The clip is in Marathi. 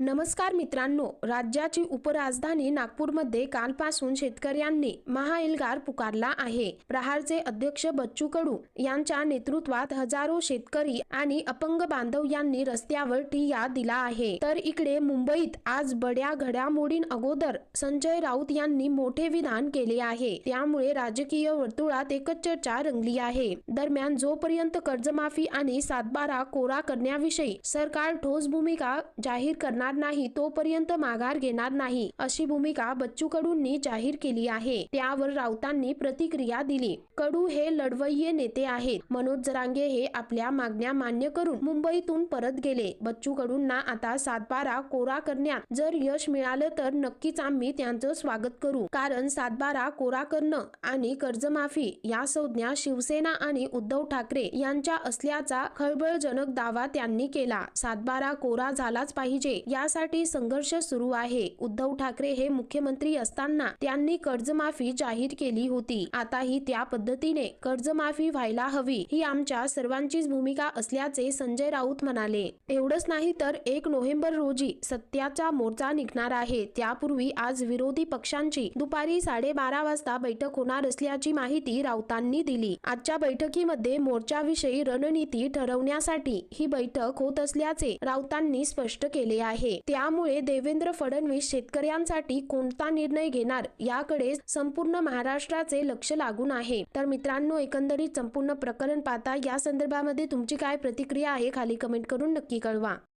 नमस्कार मित्रांनो राज्याची उपराजधानी नागपूरमध्ये कालपासून शेतकऱ्यांनी महाएल्गार पुकारला आहे. प्रहारचे अध्यक्ष बच्चू कडू यांच्या नेतृत्वात हजारो शेतकरी आणि अपंग बांधव यांनी रस्त्यावर ठिय्या दिला आहे. तर इकडे मुंबईत आज बड्या घडामोडीं अगोदर संजय राऊत यांनी मोठे विधान केले आहे. त्यामुळे राजकीय वर्तुळात एकच चर्चा रंगली आहे. दरम्यान जोपर्यंत कर्जमाफी आणि सातबारा कोरा करण्याविषयी सरकार ठोस भूमिका जाहीर करणार नाही तोपर्यंत माघार घेणार नाही अशी भूमिका बच्चू कडूंनी जाहीर केली आहे. त्यावर राऊतांनी प्रतिक्रिया दिली. कडू हे लढवय्ये नेते आहेत. मनोज जरांगे हे आपल्या मागण्या मान्य करून मुंबईतून परत गेले. बच्चू कडूंना आता सातबारा कोरा करण्यात जर यश मिळालं तर नक्कीच आम्ही त्यांचं स्वागत करू. कारण सातबारा कोरा करणं आणि कर्जमाफी या संज्ञा शिवसेना आणि उद्धव ठाकरे यांच्या असल्याचा खळबळजनक दावा त्यांनी केला. सातबारा कोरा झालाच पाहिजे यासाठी संघर्ष सुरू आहे. उद्धव ठाकरे हे मुख्यमंत्री असताना त्यांनी कर्जमाफी जाहीर केली होती. आताही त्या पद्धतीने कर्जमाफी व्हायला हवी ही आमच्या सर्वांचीच भूमिका असल्याचे संजय राऊत म्हणाले. एवढंच नाही तर एक नोव्हेंबर रोजी सत्याचा मोर्चा निघणार आहे. त्यापूर्वी आज विरोधी पक्षांची दुपारी साडेबारा वाजता बैठक होणार असल्याची माहिती राऊतांनी दिली. आजच्या बैठकीमध्ये मोर्चाविषयी रणनीती ठरवण्यासाठी ही बैठक होत असल्याचे राऊतांनी स्पष्ट केले आहे. आहे. त्यामुळे देवेंद्र फडणवीस शेतकऱ्यांसाठी कोणता निर्णय घेणार याकडे संपूर्ण महाराष्ट्राचे लक्ष लागून आहे. तर मित्रांनो एकंदरीत संपूर्ण प्रकरण पाहता या संदर्भामध्ये तुमची काय प्रतिक्रिया आहे खाली कमेंट करून नक्की कळवा.